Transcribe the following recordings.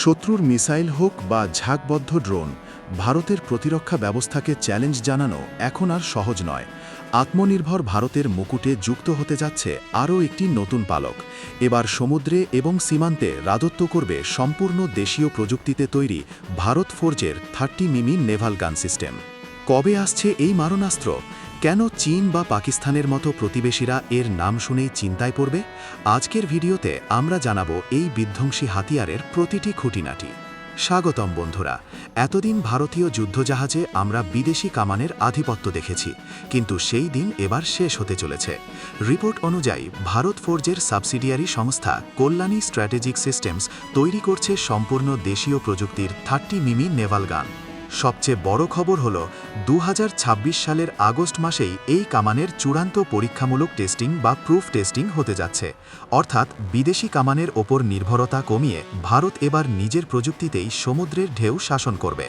শত্রুর মিসাইল হোক বা ঝাঁকবদ্ধ ড্রোন, ভারতের প্রতিরক্ষা ব্যবস্থাকে চ্যালেঞ্জ জানানো এখন আর সহজ নয়। আত্মনির্ভর ভারতের মুকুটে যুক্ত হতে যাচ্ছে আরও একটি নতুন পালক। এবার সমুদ্রে এবং সীমান্তে রাজত্ব করবে সম্পূর্ণ দেশীয় প্রযুক্তিতে তৈরি ভারত ফোর্জের থার্টি মিমি নেভাল গান সিস্টেম। কবে আসছে এই মারণাস্ত্র? কেন চীন বা পাকিস্তানের মতো প্রতিবেশীরা এর নাম শুনেই চিন্তায় পড়বে? আজকের ভিডিওতে আমরা জানাব এই বিধ্বংসী হাতিয়ারের প্রতিটি খুঁটিনাটি। স্বাগতম বন্ধুরা, এতদিন ভারতীয় যুদ্ধজাহাজে আমরা বিদেশি কামানের আধিপত্য দেখেছি, কিন্তু সেই দিন এবার শেষ হতে চলেছে। রিপোর্ট অনুযায়ী, ভারত ফোর্জের সাবসিডিয়ারি সংস্থা কল্যাণী স্ট্র্যাটেজিক সিস্টেমস তৈরি করছে সম্পূর্ণ দেশীয় প্রযুক্তির থার্টি মিমি নেভাল গান। সবচেয়ে বড় খবর হল দু হাজার ছাব্বিশ সালের আগস্ট মাসেই এই কামানের চূড়ান্ত পরীক্ষামূলক টেস্টিং বা প্রুফ টেস্টিং হতে যাচ্ছে। অর্থাৎ বিদেশি কামানের ওপর নির্ভরতা কমিয়ে ভারত এবার নিজের প্রযুক্তিতেই সমুদ্রের ঢেউ শাসন করবে।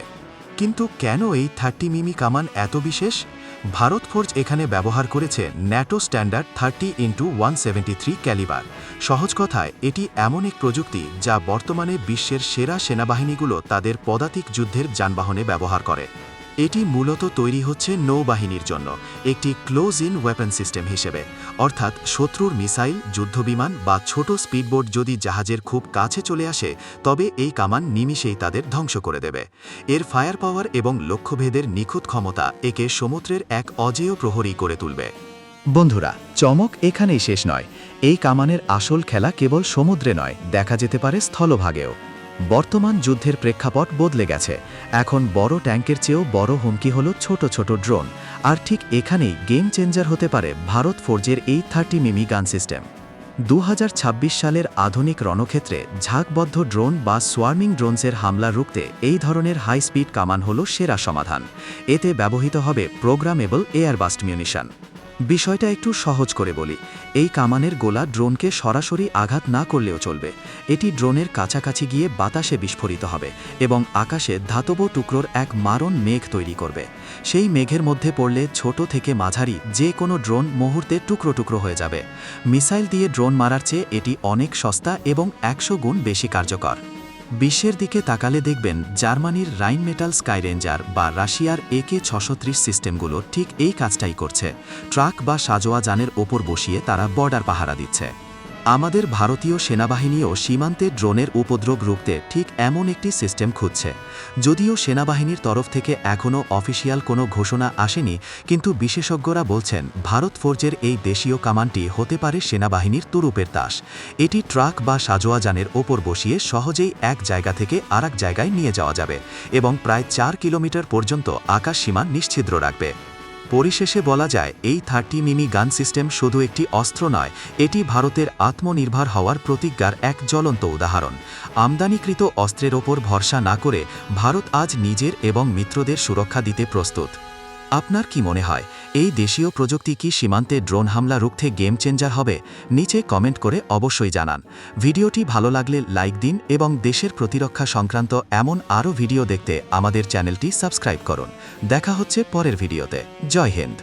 কিন্তু কেন এই থার্টি মিমি কামান এত বিশেষ? ভারত ফোর্জ এখানে ব্যবহার করেছে NATO standard thirty into one seventy three calibre. সহজ কথায়, এটি এমন এক প্রযুক্তি যা বর্তমানে বিশ্বের সেরা সেনাবাহিনীগুলো তাদের পদাতিক যুদ্ধের যানবাহনে ব্যবহার করে। এটি মূলত তৈরি হচ্ছে নৌবাহিনীর জন্য, একটি ক্লোজ ইন ওয়েপন সিস্টেম হিসেবে। অর্থাৎ শত্রুর মিসাইল, যুদ্ধবিমান বা ছোট স্পিডবোট যদি জাহাজের খুব কাছে চলে আসে, তবে এই কামান নিমিষেই তাদের ধ্বংস করে দেবে। এর ফায়ার পাওয়ার এবং লক্ষ্যভেদের নিখুঁত ক্ষমতা একে সমুদ্রের এক অজেয় প্রহরী করে তুলবে। বন্ধুরা, চমক এখানেই শেষ নয়। এই কামানের আসল খেলা কেবল সমুদ্রে নয়, দেখা যেতে পারে স্থলভাগেও। বর্তমান যুদ্ধের প্রেক্ষাপট বদলে গেছে। এখন বড় ট্যাঙ্কের চেয়েও বড় হুমকি হল ছোট ছোট ড্রোন। আর ঠিক এখানেই গেম চেঞ্জার হতে পারে ভারত ফোর্জের এই থার্টি মিমি গান সিস্টেম। দু হাজার ছাব্বিশ সালের আধুনিক রণক্ষেত্রে ঝাঁকবদ্ধ ড্রোন বা সোয়ার্মিং ড্রোনসের হামলা রুখতে এই ধরনের হাই স্পিড কামান হল সেরা সমাধান। এতে ব্যবহৃত হবে প্রোগ্রামেবল এয়ারবাস্ট মিউনিশন বিষয়টা একটু সহজ করে বলি। এই কামানের গোলা ড্রোনকে সরাসরি আঘাত না করলেও চলবে। এটি ড্রোনের কাছাকাছি গিয়ে বাতাসে বিস্ফোরিত হবে এবং আকাশে ধাতব টুকরোর এক মারণ মেঘ তৈরি করবে। সেই মেঘের মধ্যে পড়লে ছোট থেকে মাঝারি যে কোনো ড্রোন মুহূর্তে টুকরো টুকরো হয়ে যাবে। মিসাইল দিয়ে ড্রোন মারার চেয়ে এটি অনেক সস্তা এবং একশো গুণ বেশি কার্যকর। বিশ্বের দিকে তাকালে দেখবেন জার্মানির রাইন মেটাল স্কাই রেঞ্জার বা রাশিয়ার একে ছশো সিস্টেমগুলো ঠিক এই কাজটাই করছে। ট্রাক বা সাজোয়া যানের ওপর বসিয়ে তারা বর্ডার পাহারা দিচ্ছে। আমাদের ভারতীয় সেনাবাহিনীও সীমান্তে ড্রোনের উপদ্রব রুখতে ঠিক এমন একটি সিস্টেম খুঁজছে। যদিও সেনাবাহিনীর তরফ থেকে এখনও অফিসিয়াল কোনো ঘোষণা আসেনি, কিন্তু বিশেষজ্ঞরা বলছেন, ভারত ফোর্জের এই দেশীয় কামানটি হতে পারে সেনাবাহিনীর তুরুপের তাস। এটি ট্রাক বা সাজোয়া যানের ওপর বসিয়ে সহজেই এক জায়গা থেকে আরেক জায়গায় নিয়ে যাওয়া যাবে এবং প্রায় চার কিলোমিটার পর্যন্ত আকাশ সীমা নিশ্ছিদ্র রাখবে। পরিশেষে বলা যায়, এই থার্টি মিমি গান সিস্টেম শুধু একটি অস্ত্র নয়, এটি ভারতের আত্মনির্ভর হওয়ার প্রতিজ্ঞার এক জ্বলন্ত উদাহরণ। আমদানিকৃত অস্ত্রের ওপর ভরসা না করে, ভারত আজ নিজের এবং মিত্রদের সুরক্ষা দিতে প্রস্তুত। আপনার কি মনে হয়, এই দেশীয় প্রযুক্তি কি সীমান্তে ড্রোন হামলা রুখতে গেম চেঞ্জার হবে? নিচে কমেন্ট করে অবশ্যই জানান। ভিডিওটি ভালো লাগলে লাইক দিন এবং দেশের প্রতিরক্ষা সংক্রান্ত এমন আরও ভিডিও দেখতে আমাদের চ্যানেলটি সাবস্ক্রাইব করুন। দেখা হচ্ছে পরের ভিডিওতে। জয় হিন্দ।